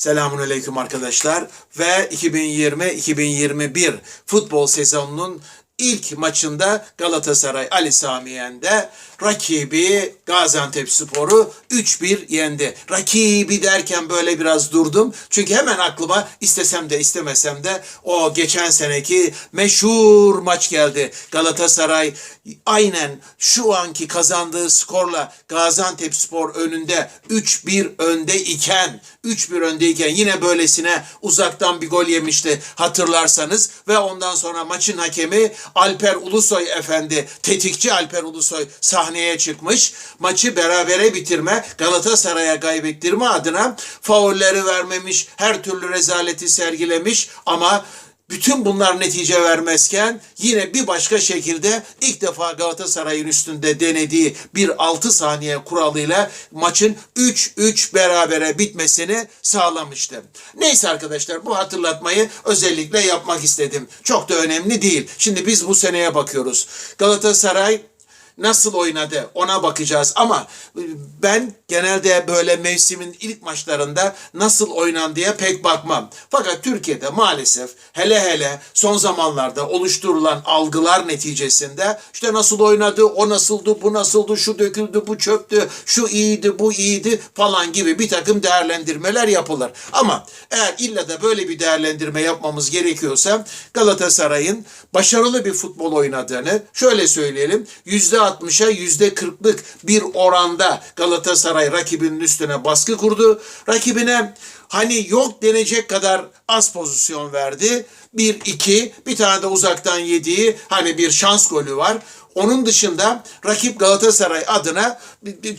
Selamun Aleyküm arkadaşlar. Ve 2020-2021 futbol sezonunun ilk maçında Galatasaray Ali Sami Yen'de rakibi Gaziantep Spor'u 3-1 yendi. Rakibi derken böyle biraz durdum. Çünkü hemen aklıma istesem de istemesem de o geçen seneki meşhur maç geldi. Galatasaray aynen şu anki kazandığı skorla Gaziantep Spor önünde 3-1 önde iken 3-1 öndeyken yine böylesine uzaktan bir gol yemişti hatırlarsanız ve ondan sonra maçın hakemi Alper Ulusoy efendi tetikçi Alper Ulusoy sahneye çıkmış. Maçı berabere bitirme Galatasaray'a kaybettirme adına faulleri vermemiş her türlü rezaleti sergilemiş ama bütün bunlar netice vermezken yine bir başka şekilde ilk defa Galatasaray'ın üstünde denediği bir 6 saniye kuralıyla maçın 3-3 berabere bitmesini sağlamıştı. Neyse arkadaşlar bu hatırlatmayı özellikle yapmak istedim. Çok da önemli değil. Şimdi biz bu seneye bakıyoruz. Galatasaray nasıl oynadı ona bakacağız ama ben genelde böyle mevsimin ilk maçlarında nasıl oynandıya pek bakmam. Fakat Türkiye'de maalesef hele hele son zamanlarda oluşturulan algılar neticesinde işte nasıl oynadı, o nasıldı, bu nasıldı, şu döküldü, bu çöktü, şu iyiydi, bu iyiydi falan gibi bir takım değerlendirmeler yapılır. Ama eğer illa da böyle bir değerlendirme yapmamız gerekiyorsa Galatasaray'ın başarılı bir futbol oynadığını şöyle söyleyelim. %60'a %40'lık bir oranda Galatasaray rakibinin üstüne baskı kurdu. Rakibine hani yok denecek kadar az pozisyon verdi. Bir, iki, bir tane de uzaktan yediği hani bir şans golü var. Onun dışında rakip Galatasaray adına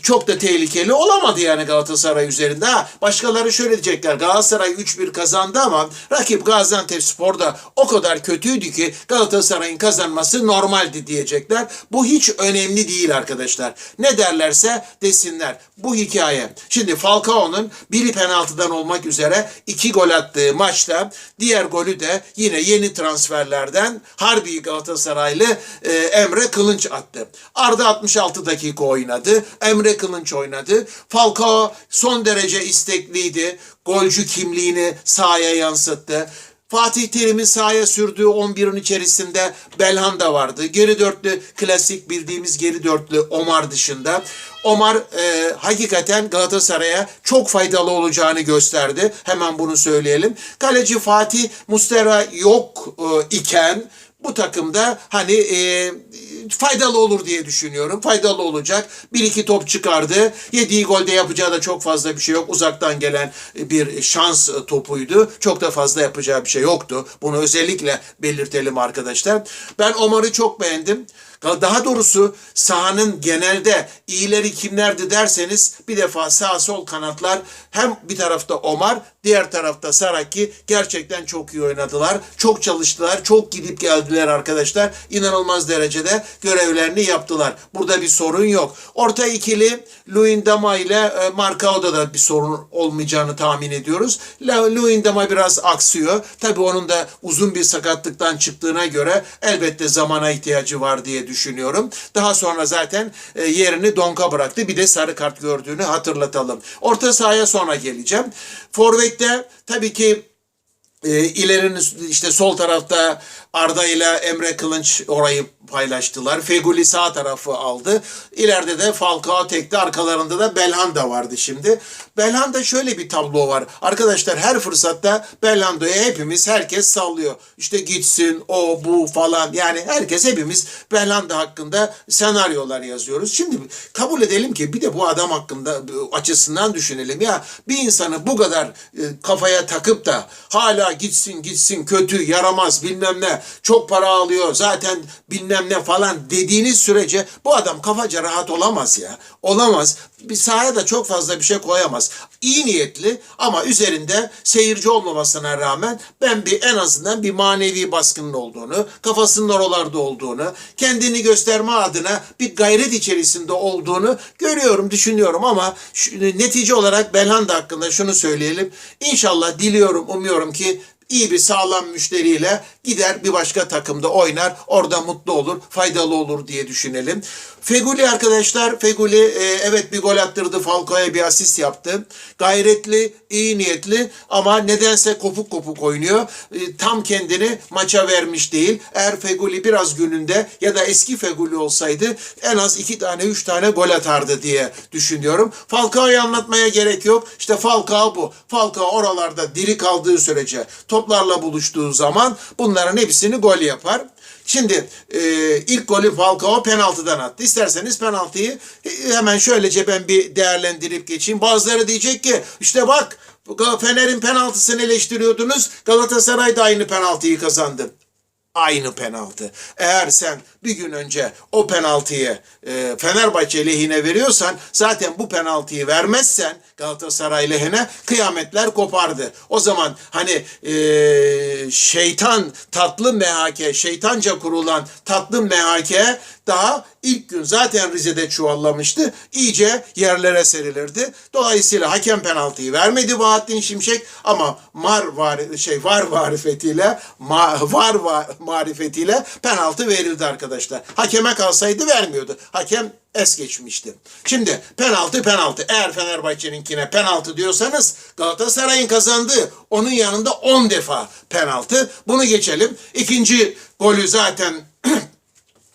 çok da tehlikeli olamadı yani Galatasaray üzerinde. Ha, başkaları şöyle diyecekler Galatasaray 3-1 kazandı ama rakip Gaziantep Spor da o kadar kötüydü ki Galatasaray'ın kazanması normaldi diyecekler. Bu hiç önemli değil arkadaşlar. Ne derlerse desinler. Bu hikaye. Şimdi Falcao'nun biri penaltıdan olmak üzere iki gol attığı maçta diğer golü de yine yeni transferlerden Harbi Galatasaraylı e, Emre Kılınç attı. Arda 66 dakika oynadı. Emre Kılınç oynadı. Falcao son derece istekliydi. Golcü kimliğini sahaya yansıttı. Fatih Terim'in sahaya sürdüğü 11'in içerisinde Belhanda vardı. Geri dörtlü klasik bildiğimiz geri dörtlü Omar dışında. Omar e, hakikaten Galatasaray'a çok faydalı olacağını gösterdi. Hemen bunu söyleyelim. Kaleci Fatih Mustera yok e, iken bu takımda hani e, faydalı olur diye düşünüyorum. Faydalı olacak. Bir iki top çıkardı. Yediği golde yapacağı da çok fazla bir şey yok. Uzaktan gelen bir şans topuydu. Çok da fazla yapacağı bir şey yoktu. Bunu özellikle belirtelim arkadaşlar. Ben Omar'ı çok beğendim. Daha doğrusu sahanın genelde iyileri kimlerdi derseniz bir defa sağ sol kanatlar hem bir tarafta Omar diğer tarafta Saraki gerçekten çok iyi oynadılar. Çok çalıştılar. Çok gidip geldiler arkadaşlar. İnanılmaz derecede görevlerini yaptılar. Burada bir sorun yok. Orta ikili Luindama ile e, Marcao'da da bir sorun olmayacağını tahmin ediyoruz. Luindama biraz aksıyor. Tabii onun da uzun bir sakatlıktan çıktığına göre elbette zamana ihtiyacı var diye düşünüyorum. Daha sonra zaten e, yerini Donka bıraktı. Bir de sarı kart gördüğünü hatırlatalım. Orta sahaya sonra geleceğim. Forvet'te tabii ki e, ilerinin işte sol tarafta Arda ile Emre Kılınç orayı paylaştılar. Feguli sağ tarafı aldı. İleride de Falcao tekte arkalarında da Belhanda vardı şimdi. Belhanda şöyle bir tablo var. Arkadaşlar her fırsatta Belhanda'ya hepimiz herkes sallıyor. İşte gitsin o bu falan yani herkes hepimiz Belhanda hakkında senaryolar yazıyoruz. Şimdi kabul edelim ki bir de bu adam hakkında açısından düşünelim. Ya bir insanı bu kadar e, kafaya takıp da hala gitsin gitsin kötü yaramaz bilmem ne çok para alıyor zaten bilmem ne falan dediğiniz sürece bu adam kafaca rahat olamaz ya. Olamaz. Bir sahaya da çok fazla bir şey koyamaz. İyi niyetli ama üzerinde seyirci olmamasına rağmen ben bir en azından bir manevi baskının olduğunu, kafasının oralarda olduğunu, kendini gösterme adına bir gayret içerisinde olduğunu görüyorum, düşünüyorum ama şu- netice olarak Belhanda hakkında şunu söyleyelim. İnşallah diliyorum, umuyorum ki iyi bir sağlam müşteriyle gider bir başka takımda oynar. Orada mutlu olur, faydalı olur diye düşünelim. Feguli arkadaşlar, Feguli e, evet bir gol attırdı, Falcao'ya bir asist yaptı. Gayretli, iyi niyetli ama nedense kopuk kopuk oynuyor. E, tam kendini maça vermiş değil. Eğer Feguli biraz gününde ya da eski Feguli olsaydı en az iki tane, üç tane gol atardı diye düşünüyorum. Falcao'yu anlatmaya gerek yok. İşte Falcao bu. Falcao oralarda diri kaldığı sürece, toplarla buluştuğu zaman bunların hepsini gol yapar. Şimdi e, ilk golü Falcao penaltıdan attı. İsterseniz penaltıyı e, hemen şöylece ben bir değerlendirip geçeyim. Bazıları diyecek ki işte bak Fener'in penaltısını eleştiriyordunuz. Galatasaray da aynı penaltıyı kazandı aynı penaltı. Eğer sen bir gün önce o penaltıyı e, Fenerbahçe lehine veriyorsan zaten bu penaltıyı vermezsen Galatasaray lehine kıyametler kopardı. O zaman hani e, şeytan tatlı MHK, şeytanca kurulan tatlı MHK daha ilk gün zaten Rize'de çuvallamıştı. İyice yerlere serilirdi. Dolayısıyla hakem penaltıyı vermedi Bahattin Şimşek ama mar var şey var marifetiyle ma, var var marifetiyle penaltı verildi arkadaşlar. Hakeme kalsaydı vermiyordu. Hakem es geçmişti. Şimdi penaltı penaltı. Eğer Fenerbahçe'ninkine penaltı diyorsanız Galatasaray'ın kazandığı onun yanında 10 defa penaltı. Bunu geçelim. İkinci golü zaten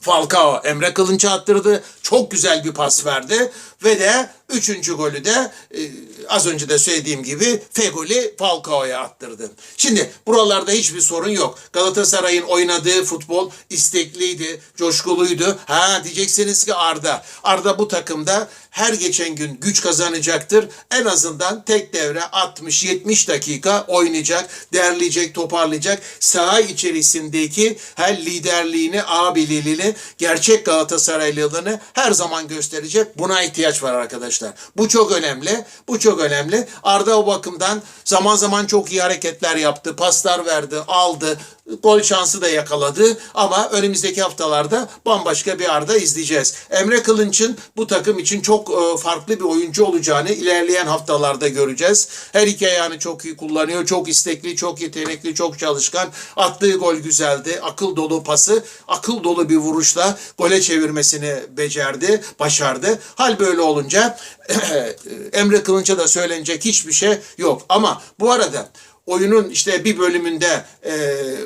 Falcao Emre Kılınç'a attırdı. Çok güzel bir pas verdi. Ve de üçüncü golü de e, az önce de söylediğim gibi Fegoli Falcao'ya attırdı. Şimdi buralarda hiçbir sorun yok. Galatasaray'ın oynadığı futbol istekliydi, coşkuluydu. Ha diyeceksiniz ki Arda. Arda bu takımda her geçen gün güç kazanacaktır. En azından tek devre 60-70 dakika oynayacak, derleyecek, toparlayacak. Saha içerisindeki her liderliğini, abiliğini, gerçek Galatasaraylılığını her zaman gösterecek. Buna ihtiyaç var arkadaşlar. Bu çok önemli. Bu çok önemli. Arda o bakımdan zaman zaman çok iyi hareketler yaptı. Paslar verdi, aldı. Gol şansı da yakaladı. Ama önümüzdeki haftalarda bambaşka bir Arda izleyeceğiz. Emre Kılınç'ın bu takım için çok e, farklı bir oyuncu olacağını ilerleyen haftalarda göreceğiz. Her iki ayağını çok iyi kullanıyor. Çok istekli, çok yetenekli, çok çalışkan. Attığı gol güzeldi. Akıl dolu pası, akıl dolu bir vuruşla gole çevirmesini becerdi, başardı. Hal böyle olunca Emre Kılınç'a da söylenecek hiçbir şey yok. Ama bu arada oyunun işte bir bölümünde e,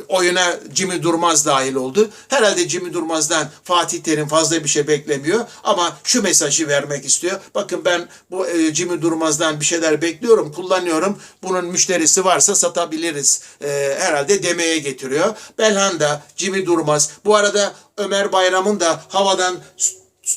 oyuna Jimmy Durmaz dahil oldu. Herhalde Jimmy Durmaz'dan Fatih Terim fazla bir şey beklemiyor ama şu mesajı vermek istiyor. Bakın ben bu e, Jimmy Durmaz'dan bir şeyler bekliyorum, kullanıyorum. Bunun müşterisi varsa satabiliriz. E, herhalde demeye getiriyor. Belhanda, Jimmy Durmaz. Bu arada Ömer Bayram'ın da havadan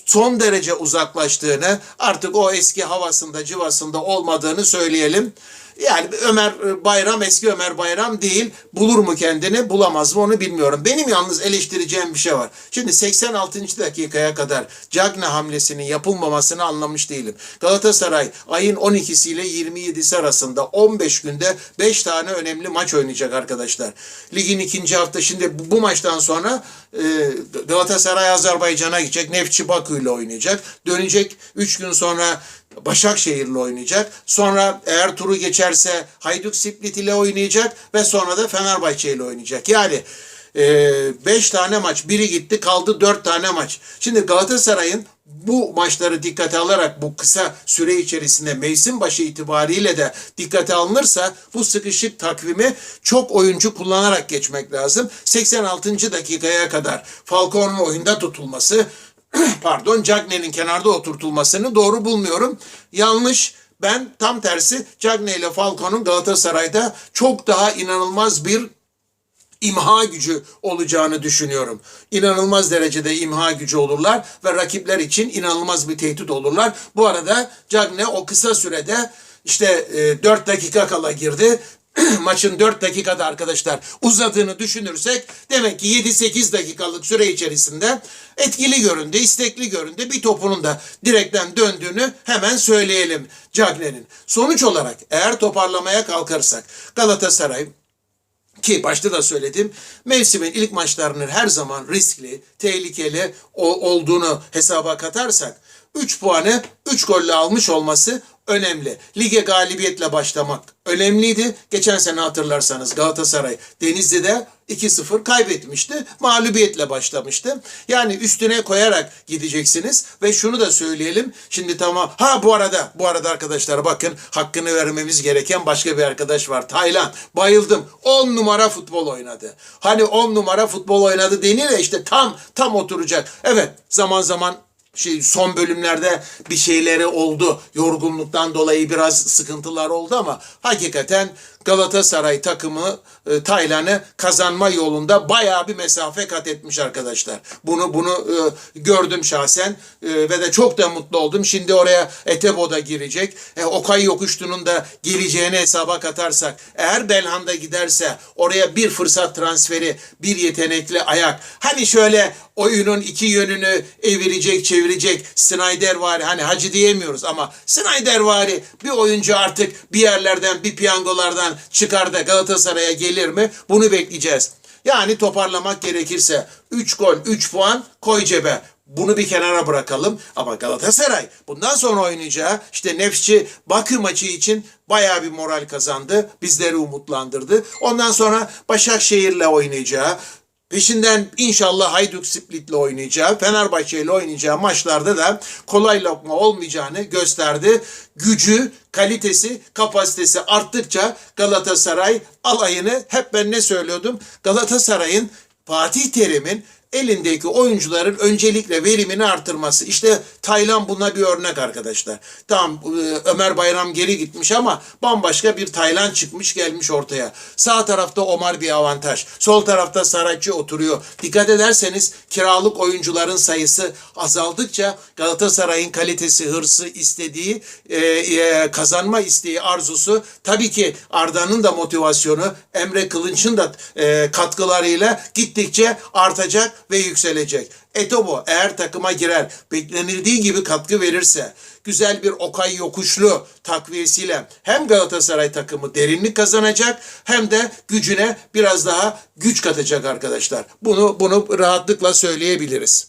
son derece uzaklaştığını, artık o eski havasında, civasında olmadığını söyleyelim. Yani Ömer Bayram eski Ömer Bayram değil. Bulur mu kendini bulamaz mı onu bilmiyorum. Benim yalnız eleştireceğim bir şey var. Şimdi 86. dakikaya kadar Cagne hamlesinin yapılmamasını anlamış değilim. Galatasaray ayın 12'si ile 27'si arasında 15 günde 5 tane önemli maç oynayacak arkadaşlar. Ligin ikinci hafta şimdi bu, bu maçtan sonra e, Galatasaray Azerbaycan'a gidecek. Nefçi Bakü ile oynayacak. Dönecek 3 gün sonra Başakşehir'le oynayacak. Sonra eğer turu geçerse Hayduk Split ile oynayacak ve sonra da Fenerbahçe ile oynayacak. Yani 5 tane maç, biri gitti kaldı 4 tane maç. Şimdi Galatasaray'ın bu maçları dikkate alarak bu kısa süre içerisinde mevsim başı itibariyle de dikkate alınırsa bu sıkışık takvimi çok oyuncu kullanarak geçmek lazım. 86. dakikaya kadar Falcao'nun oyunda tutulması pardon Cagney'in kenarda oturtulmasını doğru bulmuyorum. Yanlış. Ben tam tersi Cagney ile Falcao'nun Galatasaray'da çok daha inanılmaz bir imha gücü olacağını düşünüyorum. İnanılmaz derecede imha gücü olurlar ve rakipler için inanılmaz bir tehdit olurlar. Bu arada Cagney o kısa sürede işte e, 4 dakika kala girdi. maçın 4 dakikada arkadaşlar uzadığını düşünürsek demek ki 7-8 dakikalık süre içerisinde etkili göründü, istekli göründü. Bir topunun da direkten döndüğünü hemen söyleyelim Cagney'in. Sonuç olarak eğer toparlamaya kalkarsak Galatasaray ki başta da söyledim mevsimin ilk maçlarının her zaman riskli, tehlikeli olduğunu hesaba katarsak 3 puanı 3 golle almış olması önemli. Lige galibiyetle başlamak önemliydi. Geçen sene hatırlarsanız Galatasaray Denizli'de 2-0 kaybetmişti. Mağlubiyetle başlamıştı. Yani üstüne koyarak gideceksiniz ve şunu da söyleyelim. Şimdi tamam. Ha bu arada bu arada arkadaşlar bakın hakkını vermemiz gereken başka bir arkadaş var. Taylan. Bayıldım. 10 numara futbol oynadı. Hani 10 numara futbol oynadı denir ya işte tam tam oturacak. Evet zaman zaman şey son bölümlerde bir şeyleri oldu. Yorgunluktan dolayı biraz sıkıntılar oldu ama hakikaten Galatasaray takımı e, Taylan'ı kazanma yolunda bayağı bir mesafe kat etmiş arkadaşlar. Bunu bunu e, gördüm şahsen e, ve de çok da mutlu oldum. Şimdi oraya Etebo da girecek. E, Okay Yokuştu'nun da geleceğini hesaba katarsak eğer Belhanda giderse oraya bir fırsat transferi, bir yetenekli ayak. Hani şöyle oyunun iki yönünü evirecek, çevirecek Snyder var. Hani hacı diyemiyoruz ama Snyder vari bir oyuncu artık bir yerlerden, bir piyangolardan çıkar da Galatasaray'a gelir mi? Bunu bekleyeceğiz. Yani toparlamak gerekirse 3 gol, 3 puan koy cebe. Bunu bir kenara bırakalım. Ama Galatasaray bundan sonra oynayacağı işte Nefsçi Bakü maçı için bayağı bir moral kazandı. Bizleri umutlandırdı. Ondan sonra Başakşehir'le oynayacağı, Peşinden inşallah Hayduk Split'le oynayacağı, Fenerbahçe ile oynayacağı maçlarda da kolay lokma olmayacağını gösterdi. Gücü, kalitesi, kapasitesi arttıkça Galatasaray alayını hep ben ne söylüyordum? Galatasaray'ın Fatih Terim'in elindeki oyuncuların öncelikle verimini artırması. İşte Taylan buna bir örnek arkadaşlar. Tamam e, Ömer Bayram geri gitmiş ama bambaşka bir Taylan çıkmış gelmiş ortaya. Sağ tarafta Omar bir avantaj. Sol tarafta Saratçı oturuyor. Dikkat ederseniz kiralık oyuncuların sayısı azaldıkça Galatasaray'ın kalitesi, hırsı, istediği, e, e, kazanma isteği, arzusu tabii ki Arda'nın da motivasyonu, Emre Kılınç'ın da katkılarıyla gittikçe artacak ve yükselecek. Etobo eğer takıma girer, beklenildiği gibi katkı verirse, güzel bir Okay Yokuşlu takviyesiyle hem Galatasaray takımı derinlik kazanacak hem de gücüne biraz daha güç katacak arkadaşlar. Bunu bunu rahatlıkla söyleyebiliriz.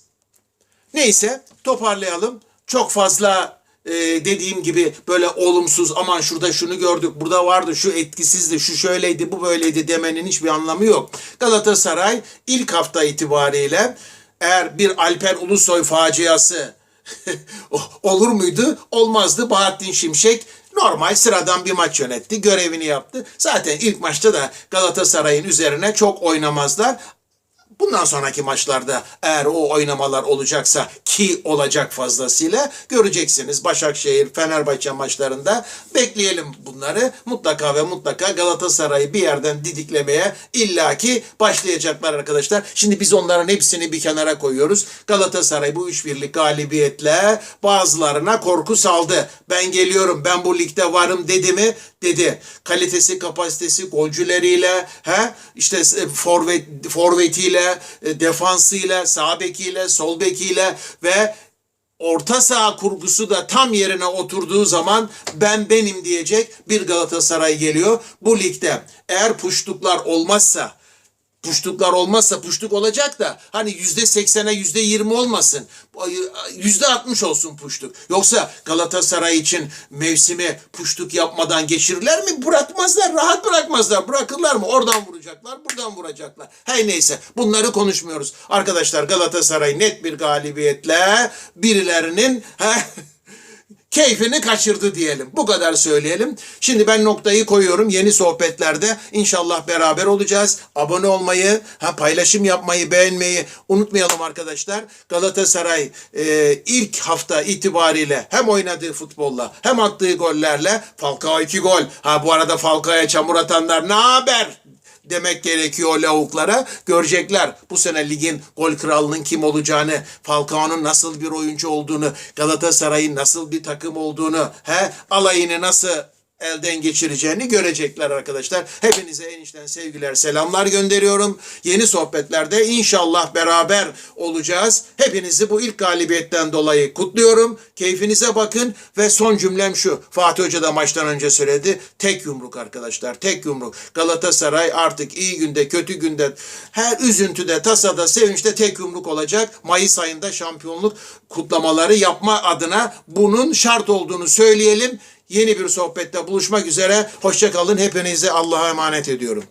Neyse toparlayalım. Çok fazla e, dediğim gibi böyle olumsuz aman şurada şunu gördük burada vardı şu etkisizdi şu şöyleydi bu böyleydi demenin hiçbir anlamı yok. Galatasaray ilk hafta itibariyle eğer bir Alper Ulusoy faciası olur muydu? Olmazdı. Bahattin Şimşek normal sıradan bir maç yönetti. Görevini yaptı. Zaten ilk maçta da Galatasaray'ın üzerine çok oynamazlar. Bundan sonraki maçlarda eğer o oynamalar olacaksa ki olacak fazlasıyla göreceksiniz. Başakşehir, Fenerbahçe maçlarında bekleyelim bunları. Mutlaka ve mutlaka Galatasaray'ı bir yerden didiklemeye illaki başlayacaklar arkadaşlar. Şimdi biz onların hepsini bir kenara koyuyoruz. Galatasaray bu 3-1'lik galibiyetle bazılarına korku saldı. Ben geliyorum, ben bu ligde varım dedi mi? Dedi. Kalitesi, kapasitesi, golcüleriyle, he? işte e, forvet, forvetiyle, e, defansıyla, sağ bekiyle, sol bekiyle ve orta saha kurgusu da tam yerine oturduğu zaman ben benim diyecek bir Galatasaray geliyor. Bu ligde eğer puştuklar olmazsa puştuklar olmazsa puştuk olacak da hani yüzde seksene yüzde yirmi olmasın. Yüzde altmış olsun puştuk. Yoksa Galatasaray için mevsimi puştuk yapmadan geçirirler mi? Bırakmazlar. Rahat bırakmazlar. Bırakırlar mı? Oradan vuracaklar. Buradan vuracaklar. Hey neyse. Bunları konuşmuyoruz. Arkadaşlar Galatasaray net bir galibiyetle birilerinin keyfini kaçırdı diyelim. Bu kadar söyleyelim. Şimdi ben noktayı koyuyorum. Yeni sohbetlerde inşallah beraber olacağız. Abone olmayı, ha paylaşım yapmayı, beğenmeyi unutmayalım arkadaşlar. Galatasaray e, ilk hafta itibariyle hem oynadığı futbolla hem attığı gollerle Falcao 2 gol. Ha bu arada Falcao'ya çamur atanlar ne haber? Demek gerekiyor lavuklara. Görecekler bu sene ligin gol kralının kim olacağını, Falcao'nun nasıl bir oyuncu olduğunu, Galatasaray'ın nasıl bir takım olduğunu, he alayını nasıl elden geçireceğini görecekler arkadaşlar. Hepinize enişten sevgiler, selamlar gönderiyorum. Yeni sohbetlerde inşallah beraber olacağız. Hepinizi bu ilk galibiyetten dolayı kutluyorum. Keyfinize bakın ve son cümlem şu. Fatih Hoca da maçtan önce söyledi. Tek yumruk arkadaşlar. Tek yumruk. Galatasaray artık iyi günde, kötü günde, her üzüntüde, tasada, sevinçte tek yumruk olacak. Mayıs ayında şampiyonluk kutlamaları yapma adına bunun şart olduğunu söyleyelim. Yeni bir sohbette buluşmak üzere. Hoşçakalın. Hepinizi Allah'a emanet ediyorum.